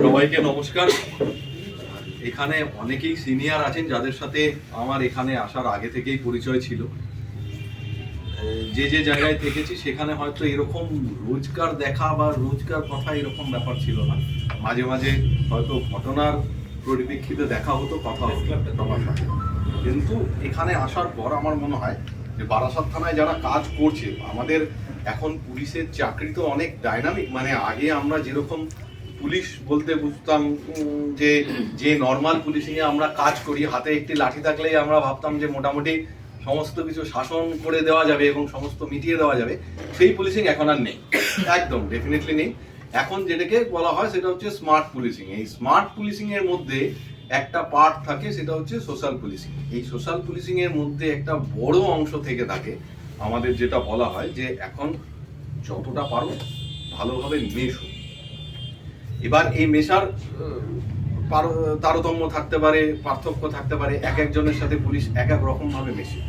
সবাইকে নমস্কার। এখানে অনেকেই সিনিয়র আছেন যাদের সাথে আমার এখানে আসার আগে থেকেই পরিচয় ছিল। যে যে জায়গায় থেকেছি সেখানে হয়তো এরকম রোজকার দেখা বা রোজকার কথা এরকম ব্যাপার ছিল না। মাঝে মাঝে হয়তো ঘটনার পরিপ্রেক্ষিতে দেখা হতো, কথা হতো সবার সাথে। কিন্তু এখানে আসার পর আমার মনে হয় যে বারাসাত থানায় যারা কাজ করছে, আমাদের এখন পুলিশের চাকরি তো অনেক ডাইনামিক মানে আগে আমরা যেরকম পুলিশ বলতে বুঝতাম যে যে নর্মাল পুলিশিং এ আমরা কাজ করি, হাতে একটি লাঠি থাকলেই আমরা ভাবতাম যে মোটামুটি সমস্ত কিছু শাসন করে দেওয়া যাবে এবং সমস্ত মিটিয়ে দেওয়া যাবে, সেই পুলিশিং এখন আর নেই। একদম ডেফিনেটলি নেই। এখন যেটাকে বলা হয় সেটা হচ্ছে স্মার্ট পুলিশিং। এই স্মার্ট পুলিশিং এর মধ্যে একটা পার্ট থাকে, সেটা হচ্ছে সোশ্যাল পুলিশিং। এই সোশ্যাল পুলিশিং এর মধ্যে একটা বড় অংশ থেকে থাকে, আমাদের যেটা বলা হয় যে এখন যতটা পারো ভালোভাবে মেশো। এবার এই মেশার তারতম্য থাকতে পারে পার্থক্য থাকতে পারে এক একজনের সাথে পুলিশ এক এক রকম ভাবে মেশে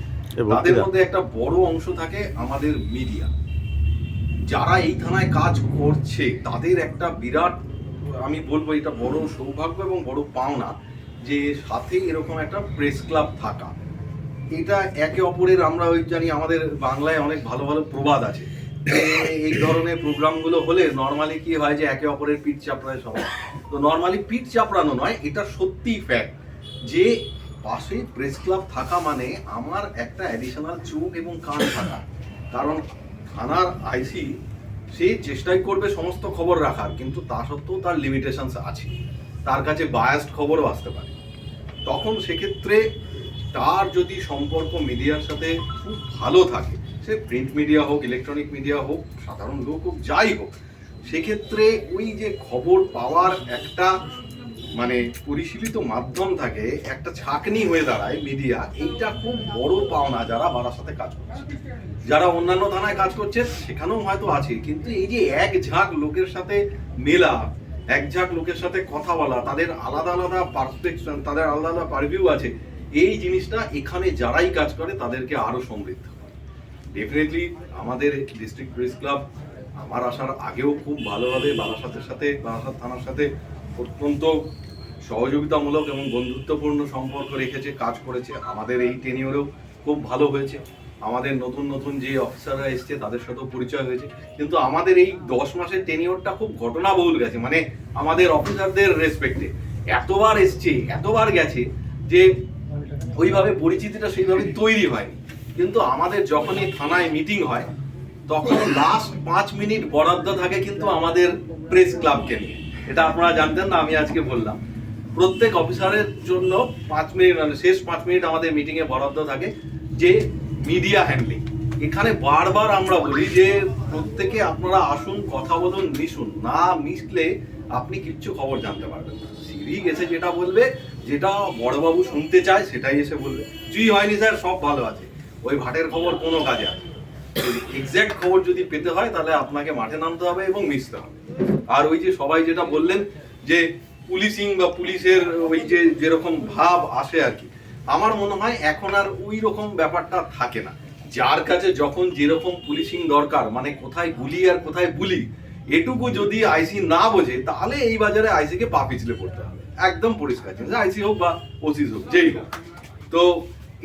তাদের মধ্যে একটা বড় অংশ থাকে আমাদের মিডিয়া। যারা এই থানায় কাজ করছে তাদের একটা বিরাট আমি বলব এটা বড় সৌভাগ্য এবং বড় পাওনা যে সাথে এরকম একটা প্রেস ক্লাব থাকা। এটা একে অপরের আমরা ওই জানি আমাদের বাংলায় অনেক ভালো ভালো প্রবাদ আছে। এই ধরনের প্রোগ্রামগুলো হলে নর্মালি কি হয় যে একে অপরের পিঠ চাপড়ায় সবাই তো নর্মালি পিঠ চাপড়ানো নয়, এটা সত্যিই ফ্যাক্ট যে পাশে প্রেস ক্লাব থাকা মানে আমার একটা অ্যাডিশনাল চোখ এবং কান থাকা। কারণ থানার আইসি সে চেষ্টাই করবে সমস্ত খবর রাখার, কিন্তু তা সত্ত্বেও তার লিমিটেশনস আছে। তার কাছে বায়াসড খবরও আসতে পারে। তখন সেক্ষেত্রে তার যদি সম্পর্ক মিডিয়ার সাথে খুব ভালো থাকে সে প্রিন্ট মিডিয়া হোক ইলেকট্রনিক মিডিয়া হোক, সাধারণ লোক হোক, যাই হোক, সেক্ষেত্রে ওই যে খবর পাওয়ার একটা মানে পরিশীলিত মাধ্যম থাকে, একটা ছাকনি হয়ে দাঁড়ায় মিডিয়া এইটা খুব বড় পাওনা যারা বারার সাথে কাজ করছে। যারা অন্যান্য থানায় কাজ করছে, সেখানেও হয়তো আছে, কিন্তু এই যে এক ঝাঁক লোকের সাথে মেলা, এক ঝাঁক লোকের সাথে কথা বলা, তাদের আলাদা আলাদা পারসপেকশন তাদের আলাদা আলাদা পারভিউ আছে, এই জিনিসটা এখানে যারাই কাজ করে, তাদেরকে আরও সমৃদ্ধ ডেফিনেটলি আমাদের ডিস্ট্রিক্ট প্রেস ক্লাব আমার আসার আগেও খুব ভালোভাবে বারাসাতের সাথে বারাসাত থানার সাথে অত্যন্ত সহযোগিতামূলক এবং বন্ধুত্বপূর্ণ সম্পর্ক রেখেছে, কাজ করেছে। আমাদের এই টেনিওরেও খুব ভালো হয়েছে। আমাদের নতুন নতুন যে অফিসাররা এসছে, তাদের সাথেও পরিচয় হয়েছে। কিন্তু আমাদের এই দশ মাসের টেনিওরটা খুব ঘটনাবহুল গেছে মানে আমাদের অফিসারদের রেসপেক্টে এতবার এসছে, এতবার গেছে যে ওইভাবে পরিচিতিটা সেইভাবে তৈরি হয়নি। কিন্তু আমাদের যখনই থানায় মিটিং হয়, তখন লাস্ট পাঁচ মিনিট বরাদ্দ থাকে কিন্তু আমাদের প্রেস ক্লাবকে নিয়ে। এটা আপনারা জানতেন না, আমি আজকে বললাম। প্রত্যেক অফিসারের জন্য পাঁচ মিনিট মানে শেষ পাঁচ মিনিট আমাদের মিটিং এ বরাদ্দ থাকে যে মিডিয়া হ্যান্ডলিং এখানে বারবার আমরা বলি যে, প্রত্যেকে আপনারা আসুন, কথা বলুন, মিশুন। না মিশলে আপনি কিচ্ছু খবর জানতে পারবেন না। সিরি গেছে যেটা বলবে, যেটা বড়বাবু শুনতে চায়, সেটাই এসে বলবে। কিছুই হয়নি স্যার, সব ভালো আছে। ওই ভাটের খবর কোনো কাজে আসে এক্সাক্ট খবর যদি পেতে হয়, তাহলে আপনাকে মাঠে নামতে হবে এবং মিশতে হবে। আর ওই যে সবাই যেটা বললেন যে পুলিশিং বা পুলিশের ওই যে যেরকম ভাব আসে আর কি, আমার মনে হয় এখন আর ওই রকম ব্যাপারটা থাকে না। যার কাছে যখন যেরকম পুলিশিং দরকার মানে কোথায় গুলি আর কোথায় বুলি, এটুকু যদি আইসি না বোঝে, তাহলে এই বাজারে আইসিকে পা পিছলে পড়তে হবে। একদম পরিষ্কার আইসি হোক বা ওসিস হোক, যেই হোক। তো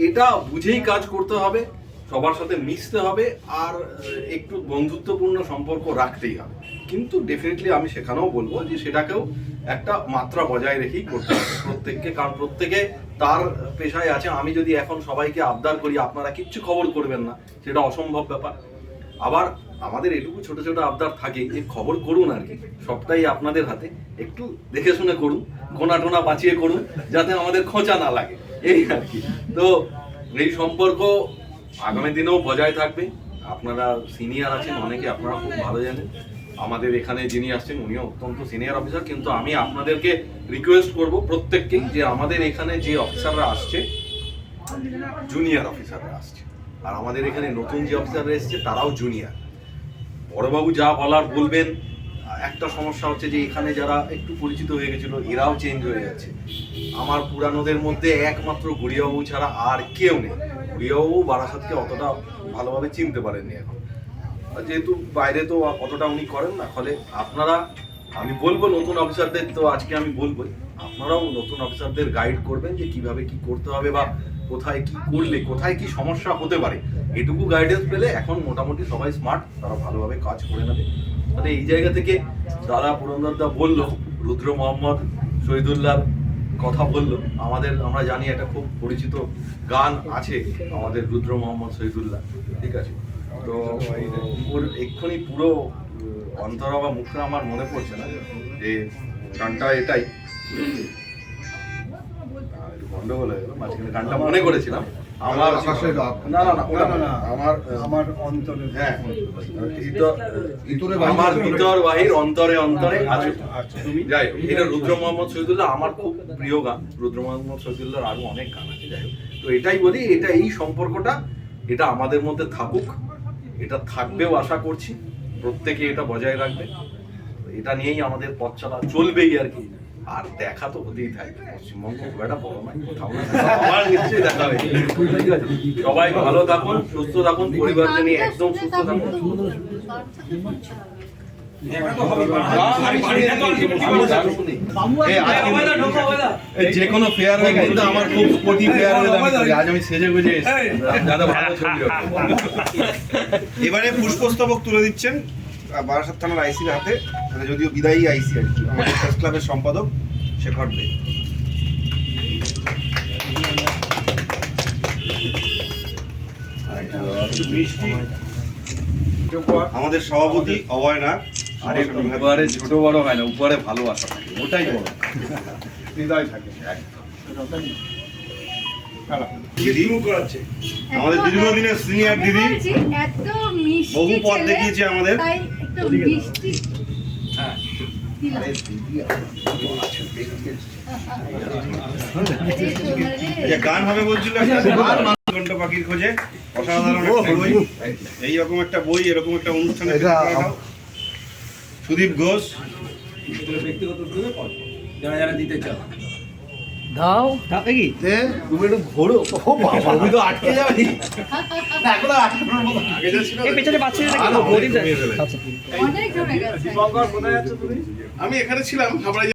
এটা বুঝেই কাজ করতে হবে, সবার সাথে মিশতে হবে আর একটু বন্ধুত্বপূর্ণ সম্পর্ক রাখতেই হবে। কিন্তু ডেফিনেটলি আমি সেখানেও বলব যে সেটাকেও একটা মাত্রা বজায় রেখেই করতে হবে। প্রত্যেককে, কারণ প্রত্যেকে তার পেশায় আছে। আমি যদি এখন সবাইকে আবদার করি, আপনারা কিচ্ছু খবর করবেন না, সেটা অসম্ভব ব্যাপার। আবার আমাদের এটুকু ছোট ছোট আবদার থাকে যে খবর করুন আর কি, সবটাই আপনাদের হাতে। একটু দেখে শুনে করুন, গোনা টোনা বাঁচিয়ে করুন, যাতে আমাদের খোঁচা না লাগে। এই আর কি। তো এই সম্পর্ক আগামী দিনেও বজায় থাকবে। আপনারা সিনিয়র আছেন অনেকে, আপনারা খুব ভালো জানেন। আমাদের এখানে যিনি আসছেন, উনিও অত্যন্ত সিনিয়র অফিসার কিন্তু আমি আপনাদেরকে রিকোয়েস্ট করব প্রত্যেককেই যে আমাদের এখানে যে অফিসাররা আসছে জুনিয়র অফিসাররা আসছে। আর আমাদের এখানে নতুন যে অফিসাররা এসছে, তারাও জুনিয়র বড়বাবু যা বলার বলবেন একটা সমস্যা হচ্ছে যে এখানে যারা একটু পরিচিত হয়ে গেছিল, এরাও চেঞ্জ হয়ে যাচ্ছে। আমার পুরানোদের মধ্যে একমাত্র গুড়িয়াবাবু ছাড়া আর কেউ নেই। গুড়িয়াবাবু বারাসাতকে অতটা ভালোভাবে চিনতে পারেননি এখন। যেহেতু বাইরে তো অতটা উনি করেন না, ফলে আপনারা, আমি বলব নতুন অফিসারদের তো আজকে আমি বলবোই, আপনারাও নতুন অফিসারদের গাইড করবেন যে কীভাবে কি করতে হবে বা কোথায় কি করলে, কোথায় কি সমস্যা হতে পারে। এটুকু গাইডেন্স পেলে এখন মোটামুটি সবাই স্মার্ট তারা ভালোভাবে কাজ করে নেবে। মানে এই জায়গা থেকে দাদা পুরন্দরদা বলল রুদ্র মোহাম্মদ শহীদুল্লাহ কথা বলল। আমাদের আমরা জানি একটা খুব পরিচিত গান আছে আমাদের রুদ্র মোহাম্মদ শহীদুল্লাহ ঠিক আছে? তো ওর এক্ষুনি পুরো অন্তরা বা মুখটা আমার মনে পড়ছে না যে গানটা এটাই। আহ, গন্ডগোল হয়ে গেল মাঝখানে গানটা মনে করেছিলাম। আমার। না না না। আমার আমার অন্তরে হ্যাঁ। আমার ভিতর বাহির অন্তরে অন্তরে আছে। আচ্ছা। তুমি? যাই হোক এটা রুদ্র মোহাম্মদ শহীদুল্লাহ আমার খুব প্রিয় গান। রুদ্র মোহাম্মদ শহীদুল্লাহর আরও অনেক গান আছে যাই হোক। তো এটাই বলি এটা এই সম্পর্কটা এটা আমাদের মধ্যে থাকুক। এটা থাকবেও আশা করছি। প্রত্যেকে এটা বজায় রাখবে। এটা নিয়েই আমাদের পথ চলা চলবেই আর কি। আর দেখা তো হতেই থাকবে পশ্চিমবঙ্গ খুব একটা বড় নয় কোথাও না কোথাও নিশ্চয়ই দেখা হবে ঠিক আছে? সবাই ভালো থাকুন সুস্থ থাকুন পরিবারকে নিয়ে একদম সুস্থ থাকুন। যে কোনো ফেয়ার হয়ে কিন্তু আমার খুব স্পোর্টি ফেয়ার হয়ে আজ আমি সেজে গুজে এসেছি। দাদা ভালো ছবি এবারে পুষ্পস্তবক তুলে দিচ্ছেন। বারাসাত থানার আইসির হাতে মানে যদিও বিদায়ী আইসি আর কি আমাদের প্রেস ক্লাবের সম্পাদক শেখর দে। আমাদের সভাপতি অভয় নাগ আরে উপহারে ছোট বড় হয় না উপহারে ভালোবাসা থাকে ওটাই বড়। হৃদয় থাকে। দিদি? আমাদের দীর্ঘদিনের সিনিয়র দিদি। বহু পথ দেখিয়েছে আমাদের। হ্যাঁ। গান হবে বলছিল একটা ঘণ্টা পাখির খোঁজে। অসাধারণ একটা বই। এইরকম একটা বই এরকম একটা অনুষ্ঠানে এটা করে দাও। সুদীপ কি দে। তুমি একটু ঘোরো। ও বাবা। তুমি তো আটকে যাবে। না এখন আর আটকানোর মতো আগে যা এই পেছনে বাচ্চাদের আর না, ঘুমিয়ে ফেলেছে। অনেক জমে গেছে। আমি এখানে ছিলাম হাবড়ায়